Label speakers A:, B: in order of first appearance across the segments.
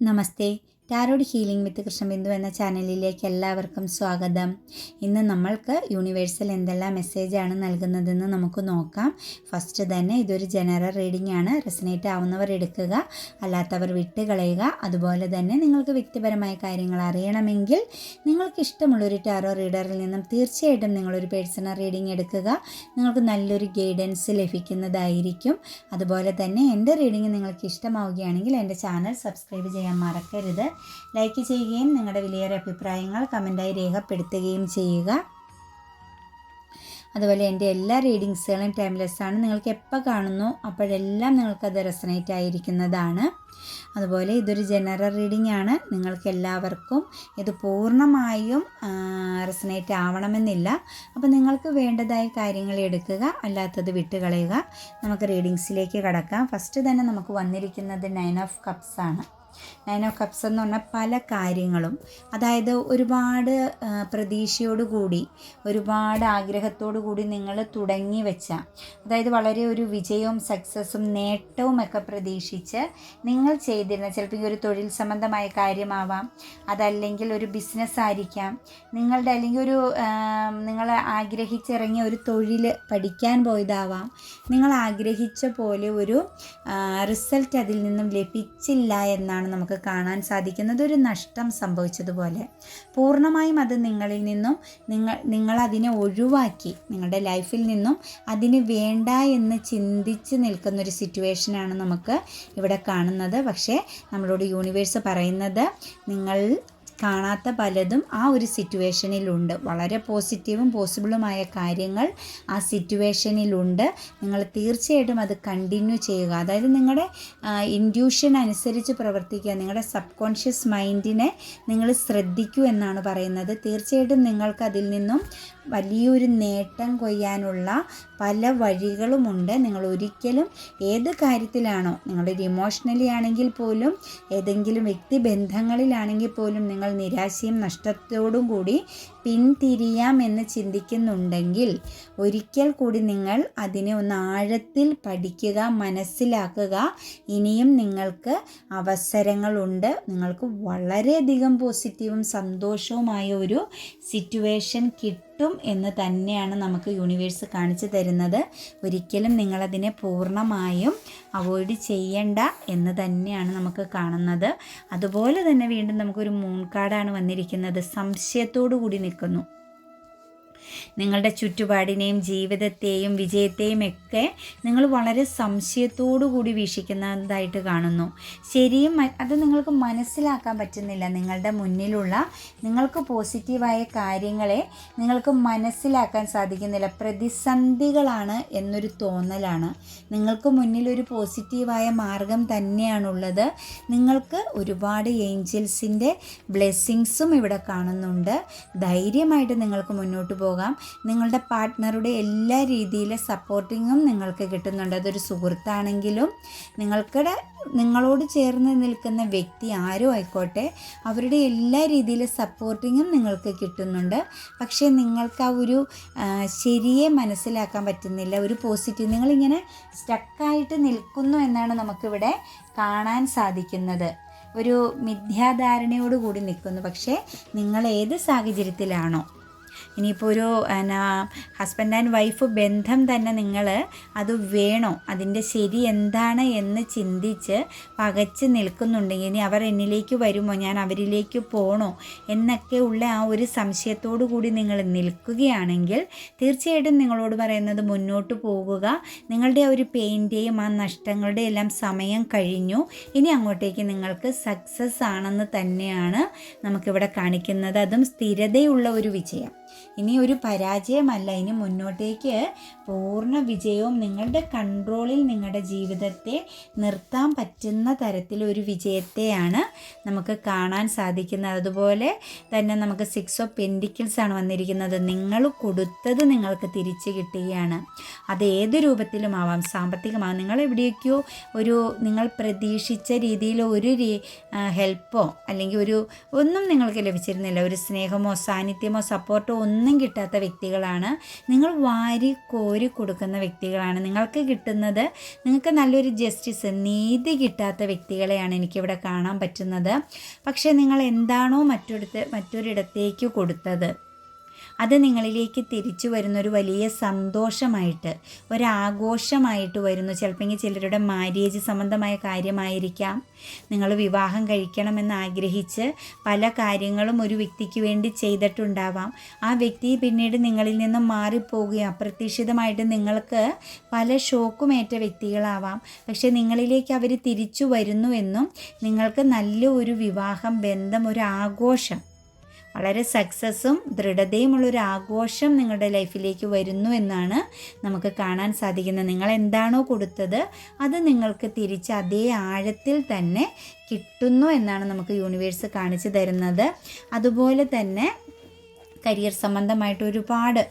A: నమస్తే tarot healing വിത്ത് കൃഷ്ണബിന്ദു എന്ന ചാനലിലേക്ക് എല്ലാവർക്കും സ്വാഗതം. ഇന്ന് നമ്മൾക്ക് യൂണിവേഴ്സൽ എന്തെല്ലാം മെസ്സേജാണ് നൽകുന്നതെന്ന് നമുക്ക് നോക്കാം. ഫസ്റ്റ് തന്നെ ഇതൊരു ജനറൽ റീഡിംഗ് ആണ്. റെസിനേറ്റ് ആവുന്നവർ എടുക്കുക അല്ലാത്തവർ വിട്ടുകളയുക. അതുപോലെ തന്നെ നിങ്ങൾക്ക് വ്യക്തിപരമായ കാര്യങ്ങൾ അറിയണമെങ്കിൽ നിങ്ങൾക്ക് ഇഷ്ടമുള്ളൊരു ടാരോ റീഡറിൽ നിന്നും തീർച്ചയായിട്ടും നിങ്ങളൊരു പേഴ്സണൽ റീഡിംഗ് എടുക്കുക. നിങ്ങൾക്ക് നല്ലൊരു ഗൈഡൻസ് ലഭിക്കുന്നതായിരിക്കും. അതുപോലെ തന്നെ എന്റെ റീഡിംഗ് നിങ്ങൾക്ക് ഇഷ്ടമാവുകയാണെങ്കിൽ എന്റെ ചാനൽ സബ്സ്ക്രൈബ് ചെയ്യാൻ മറക്കരുത്. ലൈക്ക് ചെയ്യുകയും നിങ്ങളുടെ വിലയേറെ അഭിപ്രായങ്ങൾ കമന്റായി രേഖപ്പെടുത്തുകയും ചെയ്യുക. അതുപോലെ എന്റെ എല്ലാ റീഡിങ്സുകളും ടൈംലെസ് ആണ്. നിങ്ങൾക്ക് എപ്പോൾ കാണുന്നു അപ്പോഴെല്ലാം നിങ്ങൾക്കത് റെസനേറ്റ് ആയിരിക്കുന്നതാണ്. അതുപോലെ ഇതൊരു ജനറൽ റീഡിംഗ് ആണ്. നിങ്ങൾക്ക് എല്ലാവർക്കും ഇത് പൂർണമായും റെസനേറ്റ് ആവണമെന്നില്ല. അപ്പോൾ നിങ്ങൾക്ക് വേണ്ടതായ കാര്യങ്ങൾ എടുക്കുക അല്ലാത്തത് വിട്ടുകളയുക. നമുക്ക് റീഡിങ്സിലേക്ക് കടക്കാം. ഫസ്റ്റ് തന്നെ നമുക്ക് വന്നിരിക്കുന്നത് നയൻ ഓഫ് കപ്സ് ആണ്. ഓഫ് കപ്സ് എന്ന് പറഞ്ഞാൽ പല കാര്യങ്ങളും അതായത് ഒരുപാട് പ്രതീക്ഷയോടുകൂടി ഒരുപാട് ആഗ്രഹത്തോടു കൂടി നിങ്ങൾ തുടങ്ങി വെച്ച അതായത് വളരെ ഒരു വിജയവും സക്സസ്സും നേട്ടവും ഒക്കെ പ്രതീക്ഷിച്ച് നിങ്ങൾ ചെയ്തിരുന്ന ചിലപ്പോൾ ഒരു തൊഴിൽ സംബന്ധമായ കാര്യമാവാം അതല്ലെങ്കിൽ ഒരു ബിസിനസ് ആയിരിക്കാം നിങ്ങളുടെ അല്ലെങ്കിൽ ഒരു നിങ്ങൾ ആഗ്രഹിച്ചിറങ്ങിയ ഒരു തൊഴിൽ പഠിക്കാൻ പോയതാവാം നിങ്ങൾ ആഗ്രഹിച്ച പോലെ ഒരു റിസൾട്ട് അതിൽ നിന്നും ലഭിച്ചില്ല എന്നാണ് നമുക്ക് കാണാൻ സാധിക്കുന്നത് ഒരു നഷ്ടം സംഭവിച്ചതുപോലെ. പൂർണമായും അത് നിങ്ങളിൽ നിന്നും നിങ്ങൾ അതിനെ ഒഴിവാക്കി നിങ്ങളുടെ ലൈഫിൽ നിന്നും അതിന് വേണ്ട എന്ന് ചിന്തിച്ച് നിൽക്കുന്ന ഒരു സിറ്റുവേഷനാണ് നമുക്ക് ഇവിടെ കാണുന്നത്. പക്ഷേ നമ്മളോട് യൂണിവേഴ്സ് പറയുന്നത് നിങ്ങൾ കാണാത്ത പലതും ആ ഒരു സിറ്റുവേഷനിലുണ്ട്. വളരെ പോസിറ്റീവും പോസിബിളുമായ കാര്യങ്ങൾ ആ സിറ്റുവേഷനിലുണ്ട്. നിങ്ങൾ തീർച്ചയായിട്ടും അത് കണ്ടിന്യൂ ചെയ്യുക. അതായത് നിങ്ങളുടെ ഇൻഡ്യൂഷൻ അനുസരിച്ച് പ്രവർത്തിക്കുക. നിങ്ങളുടെ സബ് കോൺഷ്യസ് മൈൻഡിനെ നിങ്ങൾ ശ്രദ്ധിക്കൂ എന്നാണ് പറയുന്നത്. തീർച്ചയായിട്ടും നിങ്ങൾക്ക് അതിൽ നിന്നും വലിയൊരു നേട്ടം കൊയ്യാനുള്ള പല വഴികളുമുണ്ട്. നിങ്ങൾ ഒരിക്കലും ഏത് കാര്യത്തിലാണോ നിങ്ങളൊരു ഇമോഷണലി ആണെങ്കിൽ പോലും ഏതെങ്കിലും വ്യക്തി ബന്ധങ്ങളിലാണെങ്കിൽ പോലും നിങ്ങൾ നിരാശയും നഷ്ടത്തോടും കൂടി പിന്തിരിയാം എന്ന് ചിന്തിക്കുന്നുണ്ടെങ്കിൽ ഒരിക്കൽ കൂടി നിങ്ങൾ അതിനെ ഒന്ന് ആഴത്തിൽ പഠിക്കുക മനസ്സിലാക്കുക. ഇനിയും നിങ്ങൾക്ക് അവസരങ്ങളുണ്ട്. നിങ്ങൾക്ക് വളരെയധികം പോസിറ്റീവും സന്തോഷവുമായ ഒരു സിറ്റുവേഷൻ കിട്ടും. എന്ന് തന്നെയാണ് നമുക്ക് യൂണിവേഴ്സ് കാണിച്ചു തരുന്നത്. ഒരിക്കലും നിങ്ങളതിനെ പൂർണമായും അവോയ്ഡ് ചെയ്യണ്ട എന്ന് തന്നെയാണ് നമുക്ക് കാണുന്നത്. അതുപോലെ തന്നെ വീണ്ടും നമുക്കൊരു മൂൺ കാർഡാണ് വന്നിരിക്കുന്നത്. സംശയത്തോടു കൂടി നിൽക്കുന്നു. നിങ്ങളുടെ ചുറ്റുപാടിനെയും ജീവിതത്തെയും വിജയത്തെയും ഒക്കെ നിങ്ങൾ വളരെ സംശയത്തോടു കൂടി വീക്ഷിക്കുന്നതായിട്ട് കാണുന്നു. ശരിയും അത് നിങ്ങൾക്ക് മനസ്സിലാക്കാൻ പറ്റുന്നില്ല. നിങ്ങളുടെ മുന്നിലുള്ള നിങ്ങൾക്ക് പോസിറ്റീവായ കാര്യങ്ങളെ നിങ്ങൾക്ക് മനസ്സിലാക്കാൻ സാധിക്കുന്നില്ല. പ്രതിസന്ധികളാണ് എന്നൊരു തോന്നലാണ്. നിങ്ങൾക്ക് മുന്നിൽ ഒരു പോസിറ്റീവായ മാർഗം തന്നെയാണുള്ളത്. നിങ്ങൾക്ക് ഒരുപാട് ഏഞ്ചൽസിന്റെ ബ്ലെസ്സിങ്സും ഇവിടെ കാണുന്നുണ്ട്. ധൈര്യമായിട്ട് നിങ്ങൾക്ക് മുന്നോട്ട് പോകാം. നിങ്ങളുടെ പാർട്ട്ണറുടെ എല്ലാ രീതിയിലെ സപ്പോർട്ടിങ്ങും നിങ്ങൾക്ക് കിട്ടുന്നുണ്ട്. അതൊരു സുഹൃത്താണെങ്കിലും നിങ്ങൾക്കിടെ നിങ്ങളോട് ചേർന്ന് നിൽക്കുന്ന വ്യക്തി ആരും ആയിക്കോട്ടെ അവരുടെ എല്ലാ രീതിയിലെ സപ്പോർട്ടിങ്ങും നിങ്ങൾക്ക് കിട്ടുന്നുണ്ട്. പക്ഷേ നിങ്ങൾക്ക് ആ ഒരു ശരിയെ മനസ്സിലാക്കാൻ പറ്റുന്നില്ല. ഒരു പോസിറ്റീവ് നിങ്ങളിങ്ങനെ സ്റ്റക്കായിട്ട് നിൽക്കുന്നു എന്നാണ് നമുക്കിവിടെ കാണാൻ സാധിക്കുന്നത്. ഒരു മിഥ്യാധാരണയോട് നിൽക്കുന്നു. പക്ഷേ നിങ്ങൾ ഏത് സാഹചര്യത്തിലാണോ ഇനിയിപ്പോൾ ഒരു എന്നാ ഹസ്ബൻഡ് ആൻഡ് വൈഫ് ബന്ധം തന്നെ നിങ്ങൾ അത് വേണോ? അതിന്റെ ശരി എന്താണ് എന്ന് ചിന്തിച്ച് പകച്ച് നിൽക്കുന്നുണ്ടെങ്കിൽ ഇനി അവർ എന്നിലേക്ക് വരുമോ? ഞാൻ അവരിലേക്ക് പോകണോ എന്നൊക്കെ ഉള്ള ആ ഒരു സംശയത്തോടു കൂടി നിങ്ങൾ നിൽക്കുകയാണെങ്കിൽ തീർച്ചയായിട്ടും നിങ്ങളോട് പറയുന്നത് മുന്നോട്ട് പോകുക. നിങ്ങളുടെ ആ ഒരു പെയിന്റെയും ആ നഷ്ടങ്ങളുടെ എല്ലാം സമയം കഴിഞ്ഞു. ഇനി അങ്ങോട്ടേക്ക് നിങ്ങൾക്ക് സക്സസ് ആണെന്ന് തന്നെയാണ് നമുക്കിവിടെ കാണിക്കുന്നത്. അതും സ്ഥിരതയുള്ള ഒരു വിജയം. ഇനി ഒരു പരാജയമല്ല. ഇനി മുന്നോട്ടേക്ക് പൂർണ വിജയവും നിങ്ങളുടെ കൺട്രോളിൽ നിങ്ങളുടെ ജീവിതത്തെ നിർത്താൻ പറ്റുന്ന തരത്തിലൊരു വിജയത്തെയാണ് നമുക്ക് കാണാൻ സാധിക്കുന്നത്. അതുപോലെ തന്നെ നമുക്ക് സിക്സ് ഓഫ് പെൻഡിക്കിൾസ് ആണ് വന്നിരിക്കുന്നത്. നിങ്ങൾ കൊടുത്തത് നിങ്ങൾക്ക് തിരിച്ചു കിട്ടുകയാണ്. അത് ഏത് രൂപത്തിലും ആവാം. സാമ്പത്തികമാവാം നിങ്ങൾ എവിടെയൊക്കെയോ ഒരു നിങ്ങൾ പ്രതീക്ഷിച്ച രീതിയിൽ ഒരു ഹെൽപ്പോ അല്ലെങ്കിൽ ഒരു ഒന്നും നിങ്ങൾക്ക് ലഭിച്ചിരുന്നില്ല. ഒരു സ്നേഹമോ സാന്നിധ്യമോ സപ്പോർട്ടോ ഒന്നും കിട്ടാത്ത വ്യക്തികളാണ്. നിങ്ങൾ വാരി കോരി കൊടുക്കുന്ന വ്യക്തികളാണ്. നിങ്ങൾക്ക് കിട്ടുന്നത് നിങ്ങൾക്ക് നല്ലൊരു ജസ്റ്റിസ് നീതി കിട്ടാത്ത വ്യക്തികളെയാണ് എനിക്കിവിടെ കാണാൻ പറ്റുന്നത്. പക്ഷേ നിങ്ങൾ എന്താണോ മറ്റൊരിടത്ത് മറ്റൊരിടത്തേക്ക് കൊടുത്തത്. അത് നിങ്ങളിലേക്ക് തിരിച്ചു വരുന്ന ഒരു വലിയ സന്തോഷമായിട്ട് ഒരാഘോഷമായിട്ട് വരുന്നു. ചിലപ്പോൾ ചിലരുടെ മാര്യേജ് സംബന്ധമായ കാര്യമായിരിക്കാം. നിങ്ങൾ വിവാഹം കഴിക്കണമെന്ന് ആഗ്രഹിച്ച് പല കാര്യങ്ങളും ഒരു വ്യക്തിക്ക് വേണ്ടി ചെയ്തിട്ടുണ്ടാവാം. ആ വ്യക്തി പിന്നീട് നിങ്ങളിൽ നിന്നും മാറിപ്പോവുകയും അപ്രതീക്ഷിതമായിട്ട് നിങ്ങൾക്ക് പല ഷോക്കുമേറ്റ വ്യക്തികളാവാം. പക്ഷേ നിങ്ങളിലേക്ക് അവർ തിരിച്ചു വരുന്നുവെന്നും നിങ്ങൾക്ക് നല്ല ഒരു വിവാഹം ബന്ധം ഒരു ആഘോഷം വളരെ സക്സസ്സും ദൃഢതയുമുള്ളൊരു ആഘോഷം നിങ്ങളുടെ ലൈഫിലേക്ക് വരുന്നു എന്നാണ് നമുക്ക് കാണാൻ സാധിക്കുന്നത്. നിങ്ങൾ എന്താണോ കൊടുത്തത് അത് നിങ്ങൾക്ക് തിരിച്ച് അതേ ആഴത്തിൽ തന്നെ കിട്ടുന്നു എന്നാണ് നമുക്ക് യൂണിവേഴ്സ് കാണിച്ചു തരുന്നത്. അതുപോലെ തന്നെ കരിയർ സംബന്ധമായിട്ട് ഒരുപാട്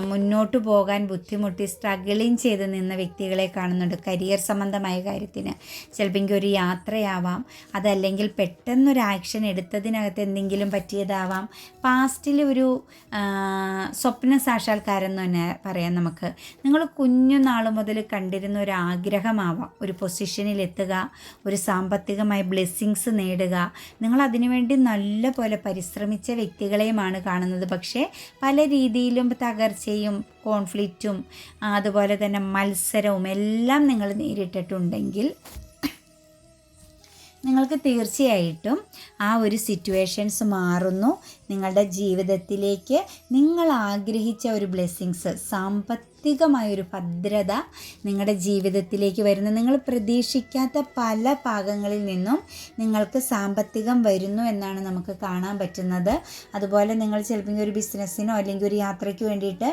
A: മുന്നോട്ട് പോകാൻ ബുദ്ധിമുട്ടി സ്ട്രഗിളിങ് ചെയ്ത് നിന്ന വ്യക്തികളെ കാണുന്നുണ്ട്. കരിയർ സംബന്ധമായ കാര്യത്തിന്. ചിലപ്പോൾ ഒരു യാത്രയാവാം. അതല്ലെങ്കിൽ പെട്ടെന്നൊരു ആക്ഷൻ എടുത്തതിനകത്ത് എന്തെങ്കിലും പറ്റിയതാവാം. പാസ്റ്റിൽ ഒരു സ്വപ്ന സാക്ഷാത്കാരം എന്ന് തന്നെ പറയാം നമുക്ക്. നിങ്ങൾ കുഞ്ഞുനാൾ മുതൽ കണ്ടിരുന്ന ഒരു ആഗ്രഹമാവാം. ഒരു പൊസിഷനിൽ എത്തുക. ഒരു സാമ്പത്തികമായ ബ്ലെസ്സിങ്സ് നേടുക. നിങ്ങൾ അതിനുവേണ്ടി നല്ല പോലെ പരിശ്രമിച്ച വ്യക്തികളെയുമാണ് കാണുന്നത്. പക്ഷേ പല രീതിയിലും തകർച്ചയും കോൺഫ്ലിക്റ്റും അതുപോലെ തന്നെ മത്സരവും എല്ലാം നിങ്ങൾ നേരിട്ടിട്ടുണ്ടെങ്കിൽ നിങ്ങൾക്ക് തീർച്ചയായിട്ടും ആ ഒരു സിറ്റുവേഷൻസ് മാറുന്നു. നിങ്ങളുടെ ജീവിതത്തിലേക്ക് നിങ്ങൾ ആഗ്രഹിച്ച ഒരു ബ്ലെസ്സിങ്സ് സാമ്പത്തികമായൊരു ഭദ്രത നിങ്ങളുടെ ജീവിതത്തിലേക്ക് വരുന്നു. നിങ്ങൾ പ്രതീക്ഷിക്കാത്ത പല ഭാഗങ്ങളിൽ നിന്നും നിങ്ങൾക്ക് സാമ്പത്തികം വരുന്നു എന്നാണ് നമുക്ക് കാണാൻ പറ്റുന്നത്. അതുപോലെ നിങ്ങൾ ചിലപ്പോൾ ഒരു ബിസിനസ്സിനോ അല്ലെങ്കിൽ ഒരു യാത്രയ്ക്ക് വേണ്ടിയിട്ട്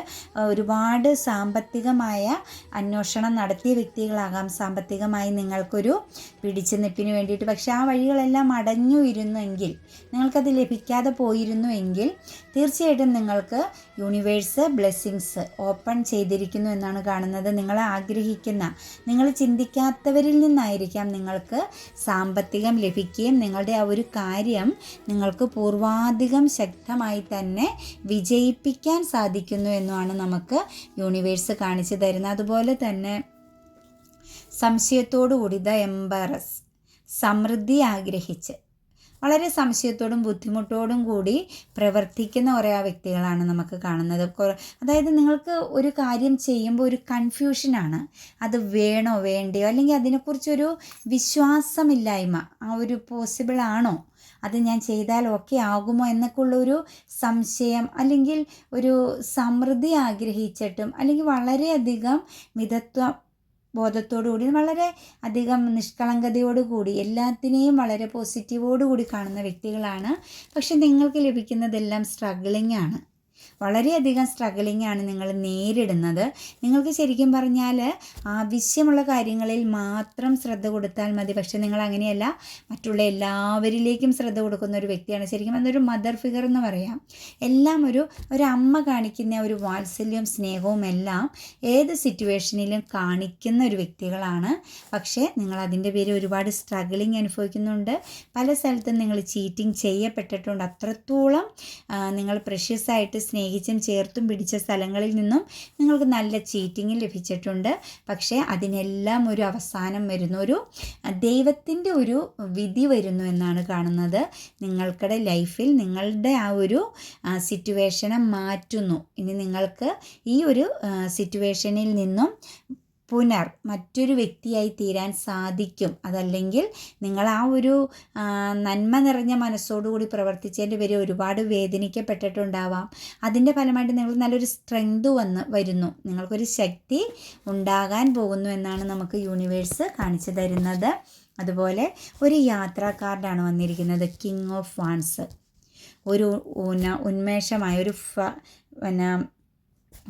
A: ഒരുപാട് സാമ്പത്തികമായ അന്വേഷണം നടത്തിയ വ്യക്തികളാകാം. സാമ്പത്തികമായി നിങ്ങൾക്കൊരു പിടിച്ചു നിപ്പിന് വേണ്ടിയിട്ട്. പക്ഷേ ആ വഴികളെല്ലാം അടഞ്ഞു ഇരുന്നെങ്കിൽ നിങ്ങൾക്കത് ലഭിക്കാതെ പോയിരുന്നു എങ്കിൽ തീർച്ചയായിട്ടും നിങ്ങൾക്ക് യൂണിവേഴ്സ് ബ്ലെസ്സിങ്സ് ഓപ്പൺ ചെയ്തിരിക്കുന്നു എന്നാണ് കാണുന്നത്. നിങ്ങൾ ആഗ്രഹിക്കുന്ന നിങ്ങൾ ചിന്തിക്കാത്തവരിൽ നിന്നായിരിക്കാം നിങ്ങൾക്ക് സാമ്പത്തികം ലഭിക്കുകയും നിങ്ങളുടെ ആ ഒരു കാര്യം നിങ്ങൾക്ക് പൂർവാധികം ശക്തമായി തന്നെ വിജയിപ്പിക്കാൻ സാധിക്കുന്നു എന്നുമാണ് നമുക്ക് യൂണിവേഴ്സ് കാണിച്ചു തരുന്നത്. അതുപോലെ തന്നെ സംശയത്തോടു കൂടി ദ എംബറസ് സമൃദ്ധി ആഗ്രഹിച്ച്. വളരെ സംശയത്തോടും ബുദ്ധിമുട്ടോടും കൂടി പ്രവർത്തിക്കുന്ന കുറേ വ്യക്തികളാണ് നമുക്ക് കാണുന്നത്. അതായത് നിങ്ങൾക്ക് ഒരു കാര്യം ചെയ്യുമ്പോൾ ഒരു കൺഫ്യൂഷനാണ്. അത് വേണോ വേണ്ടയോ? അല്ലെങ്കിൽ അതിനെക്കുറിച്ചൊരു വിശ്വാസമില്ലായ്മ ആ ഒരു പോസിബിൾ ആണോ? അത് ഞാൻ ചെയ്താൽ ഓക്കെ ആകുമോ എന്നൊക്കെ ഉള്ളൊരു സംശയം അല്ലെങ്കിൽ ഒരു സമൃദ്ധി ആഗ്രഹിച്ചിട്ടും അല്ലെങ്കിൽ വളരെയധികം മിതത്വം ബോധത്തോടുകൂടി വളരെ അധികം നിഷ്കളങ്കതയോടുകൂടി എല്ലാത്തിനെയും വളരെ പോസിറ്റീവോടുകൂടി കാണുന്ന വ്യക്തികളാണ്. പക്ഷെ നിങ്ങൾക്ക് ലഭിക്കുന്നതെല്ലാം സ്ട്രഗ്ലിംഗ് ആണ്. വളരെയധികം സ്ട്രഗിളിംഗ് ആണ് നിങ്ങൾ നേരിടുന്നത്. നിങ്ങൾക്ക് ശരിക്കും പറഞ്ഞാൽ ആവശ്യമുള്ള കാര്യങ്ങളിൽ മാത്രം ശ്രദ്ധ കൊടുത്താൽ മതി. പക്ഷേ നിങ്ങൾ അങ്ങനെയല്ല മറ്റുള്ള എല്ലാവരിലേക്കും ശ്രദ്ധ കൊടുക്കുന്ന ഒരു വ്യക്തിയാണ്. ശരിക്കും അതൊരു മദർ ഫിഗർ എന്ന് പറയാം. എല്ലാം ഒരു ഒരു അമ്മ കാണിക്കുന്ന ഒരു വാത്സല്യവും സ്നേഹവും എല്ലാം ഏത് സിറ്റുവേഷനിലും കാണിക്കുന്ന ഒരു വ്യക്തികളാണ്. പക്ഷേ നിങ്ങൾ അതിന്റെ പേര് ഒരുപാട് സ്ട്രഗിളിങ് അനുഭവിക്കുന്നുണ്ട്. പല സ്ഥലത്തും നിങ്ങൾ ചീറ്റിംഗ് ചെയ്യപ്പെട്ടിട്ടുണ്ട്. അത്രത്തോളം നിങ്ങൾ പ്രഷ്യസ് ആയിട്ട് സ്നേഹിച്ചും ചേർത്തും പിടിച്ച സ്ഥലങ്ങളിൽ നിന്നും നിങ്ങൾക്ക് നല്ല ചീറ്റിംഗ് ലഭിച്ചിട്ടുണ്ട്. പക്ഷേ അതിനെല്ലാം ഒരു അവസാനം വരുന്ന. ഒരു ദൈവത്തിന്റെ ഒരു വിധി വരുന്നു എന്നാണ് കാണുന്നത്. നിങ്ങൾക്കടെ ലൈഫിൽ നിങ്ങളുടെ ആ ഒരു സിറ്റുവേഷനെ മാറ്റുന്നു. ഇനി നിങ്ങൾക്ക് ഈ ഒരു സിറ്റുവേഷനിൽ നിന്നും പുനർ മറ്റൊരു വ്യക്തിയായി തീരാൻ സാധിക്കും. അതല്ലെങ്കിൽ നിങ്ങൾ ആ ഒരു നന്മ നിറഞ്ഞ മനസ്സോടുകൂടി പ്രവർത്തിച്ചതിന്റെ പേര് ഒരുപാട് വേദനിക്കപ്പെട്ടിട്ടുണ്ടാവാം. അതിന്റെ ഫലമായിട്ട് നിങ്ങൾ നല്ലൊരു സ്ട്രെങ്ത് വന്ന് വരുന്നു. നിങ്ങൾക്കൊരു ശക്തി ഉണ്ടാകാൻ പോകുന്നു എന്നാണ് നമുക്ക് യൂണിവേഴ്സ് കാണിച്ചു തരുന്നത്. അതുപോലെ ഒരു യാത്രാ കാർഡാണ് വന്നിരിക്കുന്നത് കിങ് ഓഫ് വാൻസ് ഒരു ഉന്മേഷമായ ഒരു പിന്നെ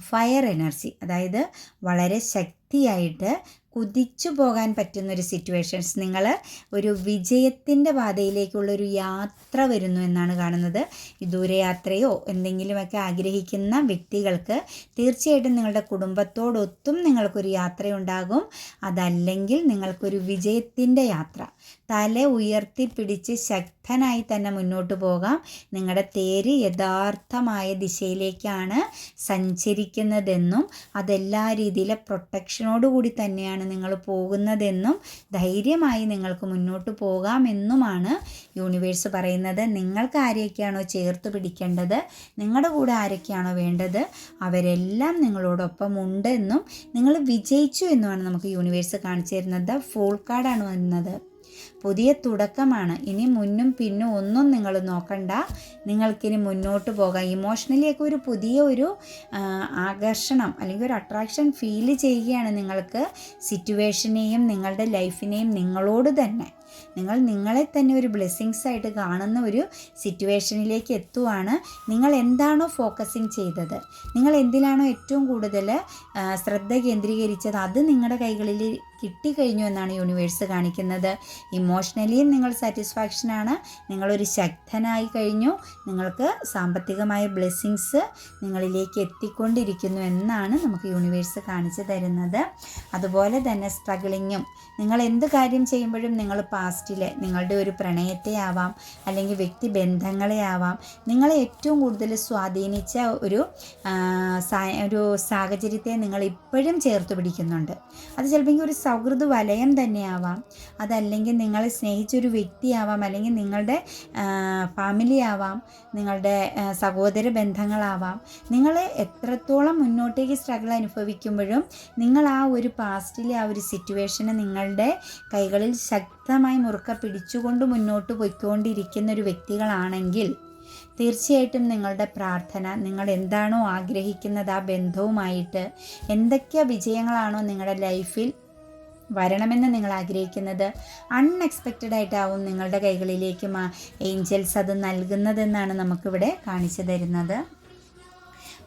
A: ഫയർ എനർജി അതായത് വളരെ ശക്തിയായിട്ട് കുതിച്ചു പോകാൻ പറ്റുന്ന ഒരു സിറ്റുവേഷൻസ്. നിങ്ങൾ ഒരു വിജയത്തിന്റെ പാതയിലേക്കുള്ളൊരു യാത്ര വരുന്നു എന്നാണ് കാണുന്നത്. ഈ ദൂരയാത്രയോ എന്തെങ്കിലുമൊക്കെ ആഗ്രഹിക്കുന്ന വ്യക്തികൾക്ക് തീർച്ചയായിട്ടും നിങ്ങളുടെ കുടുംബത്തോടൊത്തും നിങ്ങൾക്കൊരു യാത്രയുണ്ടാകും. അതല്ലെങ്കിൽ നിങ്ങൾക്കൊരു വിജയത്തിന്റെ യാത്ര. തല ഉയർത്തിപ്പിടിച്ച് ശക്തനായി തന്നെ മുന്നോട്ട് പോകാം. നിങ്ങളുടെ തേര് യഥാർത്ഥമായ ദിശയിലേക്കാണ് സഞ്ചരിക്കുന്നതെന്നും അതെല്ലാ രീതിയിലെ പ്രൊട്ടക്ഷനോടുകൂടി തന്നെയാണ് നിങ്ങൾ പോകുന്നതെന്നും ധൈര്യമായി നിങ്ങൾക്ക് മുന്നോട്ട് പോകാമെന്നുമാണ് യൂണിവേഴ്സ് പറയുന്നത്. നിങ്ങൾക്ക് ആരെയൊക്കെയാണോ ചേർത്ത് പിടിക്കേണ്ടത്? നിങ്ങളുടെ കൂടെ ആരൊക്കെയാണോ വേണ്ടത്? അവരെല്ലാം നിങ്ങളോടൊപ്പം ഉണ്ട് എന്നും നിങ്ങൾ വിജയിച്ചു എന്നുമാണ് നമുക്ക് യൂണിവേഴ്സ് കാണിച്ചു തരുന്നത്. ഫുൾ കാർഡാണ് വരുന്നത് പുതിയ തുടക്കമാണ്. ഇനി മുന്നും പിന്നും ഒന്നും നിങ്ങൾ നോക്കണ്ട. നിങ്ങൾക്കിനി മുന്നോട്ട് പോകാം. ഇമോഷണലിയൊക്കെ ഒരു പുതിയ ഒരു ആകർഷണം അല്ലെങ്കിൽ ഒരു അട്രാക്ഷൻ ഫീൽ ചെയ്യുകയാണ് നിങ്ങൾക്ക് സിറ്റുവേഷനെയും നിങ്ങളുടെ ലൈഫിനെയും നിങ്ങളോട് തന്നെ. നിങ്ങൾ നിങ്ങളെ തന്നെ ഒരു ബ്ലെസ്സിങ്സ് ആയിട്ട് കാണുന്ന ഒരു സിറ്റുവേഷനിലേക്ക് എത്തുവാണ്. നിങ്ങൾ എന്താണോ ഫോക്കസിങ് ചെയ്തത്? നിങ്ങൾ എന്തിലാണോ ഏറ്റവും കൂടുതൽ ശ്രദ്ധ കേന്ദ്രീകരിച്ചത്? അത് നിങ്ങളുടെ കൈകളിൽ കിട്ടിക്കഴിഞ്ഞു എന്നാണ് യൂണിവേഴ്സ് കാണിക്കുന്നത്. ഇമോഷണലിയും നിങ്ങൾ സാറ്റിസ്ഫാക്ഷനാണ് നിങ്ങളൊരു ശക്തനായി കഴിഞ്ഞു. നിങ്ങൾക്ക് സാമ്പത്തികമായ ബ്ലെസ്സിങ്സ് നിങ്ങളിലേക്ക് എത്തിക്കൊണ്ടിരിക്കുന്നു എന്നാണ് നമുക്ക് യൂണിവേഴ്സ് കാണിച്ചു തരുന്നത്. അതുപോലെ തന്നെ സ്ട്രഗിളിങ്ങും നിങ്ങൾ എന്ത് കാര്യം ചെയ്യുമ്പോഴും നിങ്ങൾ പാസ്റ്റിലെ നിങ്ങളുടെ ഒരു പ്രണയത്തെ ആവാം. അല്ലെങ്കിൽ വ്യക്തി ബന്ധങ്ങളെ ആവാം. നിങ്ങളെ ഏറ്റവും കൂടുതൽ സ്വാധീനിച്ച ഒരു ഒരു സാഹചര്യത്തെ നിങ്ങൾ ഇപ്പോഴും ചേർത്ത് പിടിക്കുന്നുണ്ട്. അത് ചിലപ്പോൾ ഒരു സൗഹൃദ വലയം തന്നെയാവാം. അതല്ലെങ്കിൽ നിങ്ങളെ സ്നേഹിച്ചൊരു വ്യക്തിയാവാം അല്ലെങ്കിൽ നിങ്ങളുടെ ഫാമിലി ആവാം നിങ്ങളുടെ സഹോദര ബന്ധങ്ങളാവാം. നിങ്ങൾ എത്രത്തോളം മുന്നോട്ടേക്ക് സ്ട്രഗിൾ അനുഭവിക്കുമ്പോഴും നിങ്ങൾ ആ ഒരു പാസ്റ്റിലെ ആ ഒരു സിറ്റുവേഷനെ നിങ്ങളുടെ കൈകളിൽ ശക്തമായി മുറുക്ക പിടിച്ചുകൊണ്ട് മുന്നോട്ട് പോയിക്കൊണ്ടിരിക്കുന്ന ഒരു വ്യക്തികളാണെങ്കിൽ തീർച്ചയായിട്ടും നിങ്ങളുടെ പ്രാർത്ഥന നിങ്ങൾ എന്താണോ ആഗ്രഹിക്കുന്നത് ആ ബന്ധവുമായിട്ട് എന്തൊക്കെ വിജയങ്ങളാണോ നിങ്ങളുടെ ലൈഫിൽ വരണമെന്ന് നിങ്ങൾ ആഗ്രഹിക്കുന്നത്. അൺഎക്സ്പെക്റ്റഡ് ആയിട്ടാവും നിങ്ങളുടെ കൈകളിലേക്ക് മാ ഏഞ്ചൽസ് അത് നൽകുന്നതെന്നാണ് നമുക്കിവിടെ കാണിച്ചു തരുന്നത്.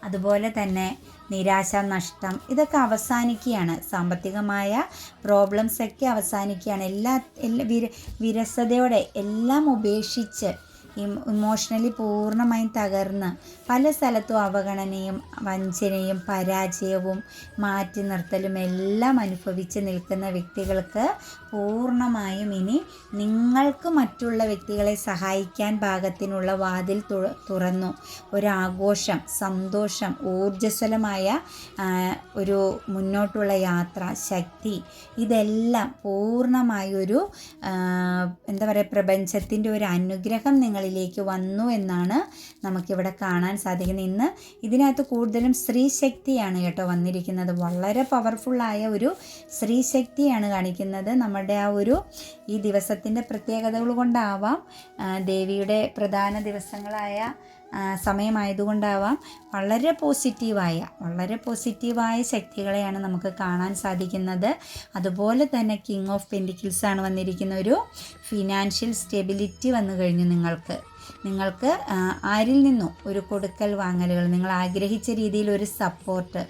A: അതുപോലെ തന്നെ നിരാശ നഷ്ടം ഇതൊക്കെ അവസാനിക്കുകയാണ്. സാമ്പത്തികമായ പ്രോബ്ലംസ് ഒക്കെ അവസാനിക്കുകയാണ്. എല്ലാ എല്ലാ വിര വിരസതയോടെ എല്ലാം ഉപേക്ഷിച്ച് ഇമോഷണലി പൂർണമായും തകർന്ന് പല സ്ഥലത്തും അവഗണനയും വഞ്ചനയും പരാജയവും മാറ്റി നിർത്തലും എല്ലാം അനുഭവിച്ച് നിൽക്കുന്ന വ്യക്തികൾക്ക് പൂർണമായും ഇനി നിങ്ങൾക്ക് മറ്റുള്ള വ്യക്തികളെ സഹായിക്കാൻ പാകത്തിനുള്ള വാതിൽ തുറന്നു. ഒരാഘോഷം സന്തോഷം ഊർജസ്വലമായ ഒരു മുന്നോട്ടുള്ള യാത്ര ശക്തി ഇതെല്ലാം പൂർണമായൊരു എന്താ പറയുക പ്രപഞ്ചത്തിന്റെ ഒരു അനുഗ്രഹം നിങ്ങളിലേക്ക് വന്നു എന്നാണ് നമുക്കിവിടെ കാണാൻ സാധിക്കുന്നത്. ഇന്ന് ഇതിനകത്ത് കൂടുതലും സ്ത്രീ ശക്തിയാണ് കേട്ടോ വന്നിരിക്കുന്നത്. വളരെ പവർഫുള്ളായ ഒരു സ്ത്രീ ശക്തിയാണ് കാണിക്കുന്നത് നമ്മുടെ ആ ഒരു ഈ ദിവസത്തിന്റെ പ്രത്യേകതകൾ കൊണ്ടാവാം. ദേവിയുടെ പ്രധാന ദിവസങ്ങളായ സമയമായതുകൊണ്ടാവാം. വളരെ പോസിറ്റീവായ വളരെ പോസിറ്റീവായ ശക്തികളെയാണ് നമുക്ക് കാണാൻ സാധിക്കുന്നത്. അതുപോലെ തന്നെ കിങ് ഓഫ് പെന്റിക്കിൾസ് ആണ് വന്നിരിക്കുന്ന ഒരു ഫിനാൻഷ്യൽ സ്റ്റെബിലിറ്റി വന്നു കഴിഞ്ഞു നിങ്ങൾക്ക്. നിങ്ങൾക്ക് ആരിൽ നിന്നും ഒരു കൊടുക്കൽ വാങ്ങലുകൾ നിങ്ങൾ ആഗ്രഹിച്ച രീതിയിൽ ഒരു സപ്പോർട്ട്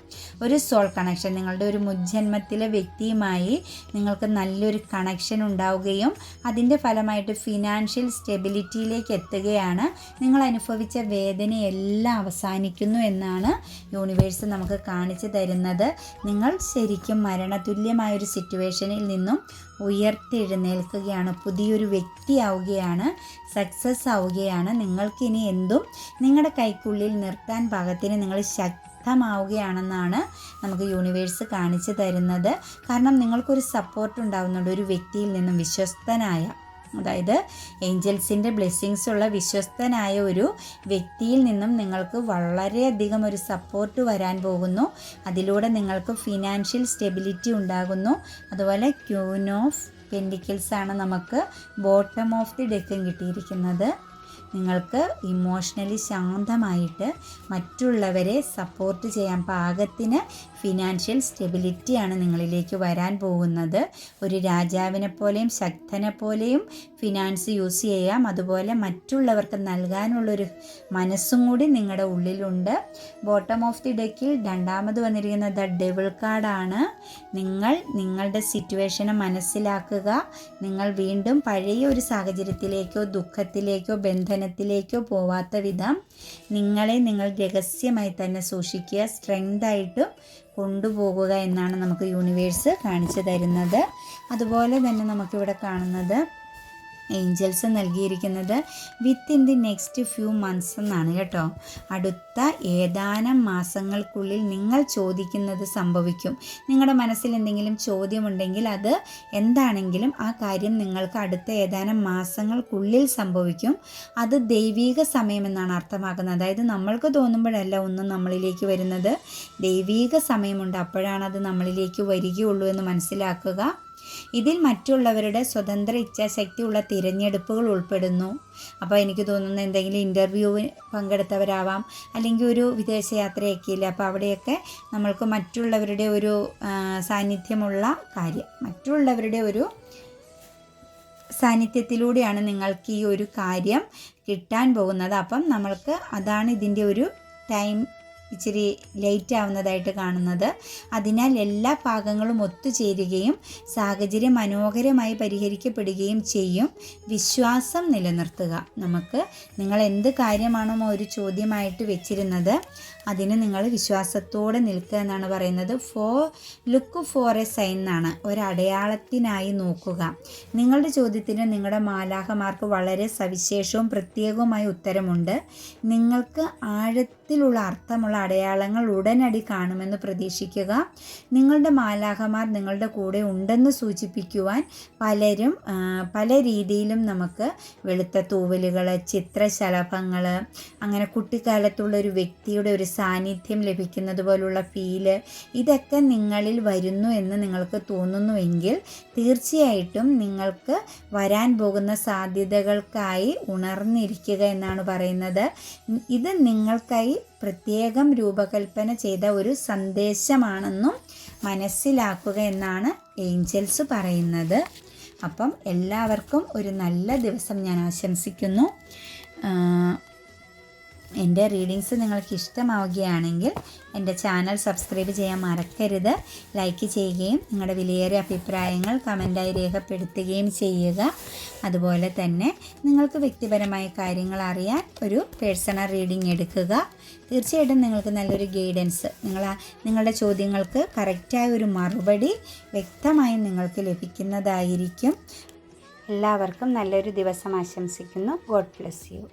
A: ഒരു സോൾ കണക്ഷൻ നിങ്ങളുടെ ഒരു മുജ്ജന്മത്തിലെ വ്യക്തിയുമായി നിങ്ങൾക്ക് നല്ലൊരു കണക്ഷൻ ഉണ്ടാവുകയും അതിന്റെ ഫലമായിട്ട് ഫിനാൻഷ്യൽ സ്റ്റെബിലിറ്റിയിലേക്ക് എത്തുകയാണ്. നിങ്ങൾ അനുഭവിച്ച വേദനയെല്ലാം അവസാനിക്കുന്നു എന്നാണ് യൂണിവേഴ്സ് നമുക്ക് കാണിച്ചു തരുന്നത്. നിങ്ങൾ ശരിക്കും മരണതുല്യമായ ഒരു സിറ്റുവേഷനിൽ നിന്നും ഉയർത്തെഴുന്നേൽക്കുകയാണ്. പുതിയൊരു വ്യക്തിയാവുകയാണ് സക്സസ് ആവുകയാണ്. നിങ്ങൾക്കിനി എന്തും നിങ്ങളുടെ കൈക്കുള്ളിൽ നിർത്താൻ പാകത്തിന് നിങ്ങൾ ശക്തമാവുകയാണെന്നാണ് നമുക്ക് യൂണിവേഴ്സ് കാണിച്ചു തരുന്നത്. കാരണം നിങ്ങൾക്കൊരു സപ്പോർട്ട് ഉണ്ടാവുന്നുണ്ട് ഒരു വ്യക്തിയിൽ നിന്നും വിശ്വസ്തനായ അതായത് ഏഞ്ചൽസിന്റെ ബ്ലെസ്സിങ്സ് ഉള്ള വിശ്വസ്തനായ ഒരു വ്യക്തിയിൽ നിന്നും നിങ്ങൾക്ക് വളരെയധികം ഒരു സപ്പോർട്ട് വരാൻ പോകുന്നു. അതിലൂടെ നിങ്ങൾക്ക് ഫിനാൻഷ്യൽ സ്റ്റെബിലിറ്റി ഉണ്ടാകുന്നു. അതുപോലെ ക്യൂൻ ഓഫ് പെൻഡിക്കിൾസാണ് നമുക്ക് ബോട്ടം ഓഫ് ദി ഡെക്കും കിട്ടിയിരിക്കുന്നത്. നിങ്ങൾക്ക് ഇമോഷണലി ശാന്തമായിട്ട് മറ്റുള്ളവരെ സപ്പോർട്ട് ചെയ്യാൻ പാകത്തിന് ഫിനാൻഷ്യൽ സ്റ്റെബിലിറ്റിയാണ് നിങ്ങളിലേക്ക് വരാൻ പോകുന്നത്. ഒരു രാജാവിനെ പോലെയും ശക്തനെ പോലെയും ഫിനാൻസ് യൂസ് ചെയ്യാം. അതുപോലെ മറ്റുള്ളവർക്ക് നൽകാനുള്ളൊരു മനസ്സും കൂടി നിങ്ങളുടെ ഉള്ളിലുണ്ട്. ബോട്ടം ഓഫ് ദി ഡെക്കിൽ രണ്ടാമത് വന്നിരിക്കുന്നത് ദ ഡെവിൾ കാർഡാണ് നിങ്ങൾ നിങ്ങളുടെ സിറ്റുവേഷനെ മനസ്സിലാക്കുക. നിങ്ങൾ വീണ്ടും പഴയ ഒരു സാഹചര്യത്തിലേക്കോ ദുഃഖത്തിലേക്കോ ബന്ധനത്തിലേക്കോ പോവാത്ത വിധം നിങ്ങളെ നിങ്ങൾ രഹസ്യമായി തന്നെ സൂക്ഷിക്കുക സ്ട്രെങ്തായിട്ടും കൊണ്ടുപോകുക എന്നാണ് നമുക്ക് യൂണിവേഴ്സ് കാണിച്ചു തരുന്നത്. അതുപോലെ തന്നെ നമുക്കിവിടെ കാണുന്നത് ഏഞ്ചൽസ് നൽകിയിരിക്കുന്നത് within the next few months എന്നാണ് കേട്ടോ. അടുത്ത ഏതാനും മാസങ്ങൾക്കുള്ളിൽ നിങ്ങൾ ചോദിക്കുന്നത് സംഭവിക്കും. നിങ്ങളുടെ മനസ്സിൽ എന്തെങ്കിലും ചോദ്യമുണ്ടെങ്കിൽ അത് എന്താണെങ്കിലും ആ കാര്യം നിങ്ങൾക്ക് അടുത്ത ഏതാനും മാസങ്ങൾക്കുള്ളിൽ സംഭവിക്കും. അത് ദൈവീക സമയമെന്നാണ് അർത്ഥമാക്കുന്നത്. അതായത് നമ്മൾക്ക് തോന്നുമ്പോഴല്ല ഒന്നും നമ്മളിലേക്ക് വരുന്നത്. ദൈവീക സമയമുണ്ട്. അപ്പോഴാണ് അത് നമ്മളിലേക്ക് വരികയുള്ളൂ എന്ന് മനസ്സിലാക്കുക. ഇതിൽ മറ്റുള്ളവരുടെ സ്വതന്ത്ര ഇച്ഛാശക്തിയുള്ള തിരഞ്ഞെടുപ്പുകൾ ഉൾപ്പെടുന്നു. അപ്പോൾ എനിക്ക് തോന്നുന്നു എന്തെങ്കിലും ഇന്റർവ്യൂവിന് പങ്കെടുത്തവരാവാം. അല്ലെങ്കിൽ ഒരു വിദേശയാത്രയൊക്കെ ഇല്ല അപ്പോൾ അവിടെയൊക്കെ നമ്മൾക്ക് മറ്റുള്ളവരുടെ ഒരു സാന്നിധ്യമുള്ള കാര്യം. മറ്റുള്ളവരുടെ ഒരു സാന്നിധ്യത്തിലൂടെയാണ് നിങ്ങൾക്ക് ഈ ഒരു കാര്യം കിട്ടാൻ പോകുന്നത്. അപ്പം നമ്മൾക്ക് അതാണ് ഇതിന്റെ ഒരു ടൈം ഇച്ചിരി ലേറ്റ് ആവുന്നതായിട്ട് കാണുന്നത്. അതിനാൽ എല്ലാ ഭാഗങ്ങളും ഒത്തുചേരുകയും സാഹചര്യം മനോഹരമായി പരിഹരിക്കപ്പെടുകയും ചെയ്യും. വിശ്വാസം നിലനിർത്തുക. നമുക്ക് നിങ്ങൾ എന്ത് കാര്യമാണോ ഒരു ചോദ്യമായിട്ട് വെച്ചിരുന്നത് അതിന് നിങ്ങൾ വിശ്വാസത്തോടെ നിൽക്കുക എന്നാണ് പറയുന്നത്. For look for a sign എന്നാണ്. ഒരടയാളത്തിനായി നോക്കുക. നിങ്ങളുടെ ചോദ്യത്തിന് നിങ്ങളുടെ മാലാഹമാർക്ക് വളരെ സവിശേഷവും പ്രത്യേകവുമായ ഉത്തരമുണ്ട്. നിങ്ങൾക്ക് ആഴത്തിലുള്ള അർത്ഥമുള്ള അടയാളങ്ങൾ ഉടനടി കാണുമെന്ന് പ്രതീക്ഷിക്കുക. നിങ്ങളുടെ മാലാഹമാർ നിങ്ങളുടെ കൂടെ ഉണ്ടെന്ന് സൂചിപ്പിക്കുവാൻ പലരും പല രീതിയിലും നമുക്ക് വെളുത്ത തൂവലുകൾ ചിത്രശലഭങ്ങൾ അങ്ങനെ കുട്ടിക്കാലത്തുള്ള ഒരു വ്യക്തിയുടെ ഒരു സാന്നിധ്യം ലഭിക്കുന്നത് പോലുള്ള ഫീൽ ഇതൊക്കെ നിങ്ങളിൽ വരുന്നു എന്ന് നിങ്ങൾക്ക് തോന്നുന്നുവെങ്കിൽ തീർച്ചയായിട്ടും നിങ്ങൾക്ക് വരാൻ പോകുന്ന സാധ്യതകൾക്കായി ഉണർന്നിരിക്കുക എന്നാണ് പറയുന്നത്. ഇത് നിങ്ങൾക്കായി പ്രത്യേകം രൂപകൽപ്പന ചെയ്ത ഒരു സന്ദേശമാണെന്നും മനസ്സിലാക്കുക എന്നാണ് ഏഞ്ചൽസ് പറയുന്നത്. അപ്പം എല്ലാവർക്കും ഒരു നല്ല ദിവസം ഞാൻ ആശംസിക്കുന്നു. എന്റെ റീഡിങ്സ് നിങ്ങൾക്ക് ഇഷ്ടമാവുകയാണെങ്കിൽ എന്റെ ചാനൽ സബ്സ്ക്രൈബ് ചെയ്യാൻ മറക്കരുത്. ലൈക്ക് ചെയ്യുകയും നിങ്ങളുടെ വിലയേറിയ അഭിപ്രായങ്ങൾ കമന്റായി രേഖപ്പെടുത്തുകയും ചെയ്യുക. അതുപോലെ തന്നെ നിങ്ങൾക്ക് വ്യക്തിപരമായ കാര്യങ്ങൾ അറിയാൻ ഒരു പേഴ്സണൽ റീഡിംഗ് എടുക്കുക. തീർച്ചയായിട്ടും നിങ്ങൾക്ക് നല്ലൊരു ഗൈഡൻസ് നിങ്ങൾ നിങ്ങളുടെ ചോദ്യങ്ങൾക്ക് കറക്റ്റായ ഒരു മറുപടി വ്യക്തമായും നിങ്ങൾക്ക് ലഭിക്കുന്നതായിരിക്കും. എല്ലാവർക്കും നല്ലൊരു ദിവസം ആശംസിക്കുന്നു. God bless you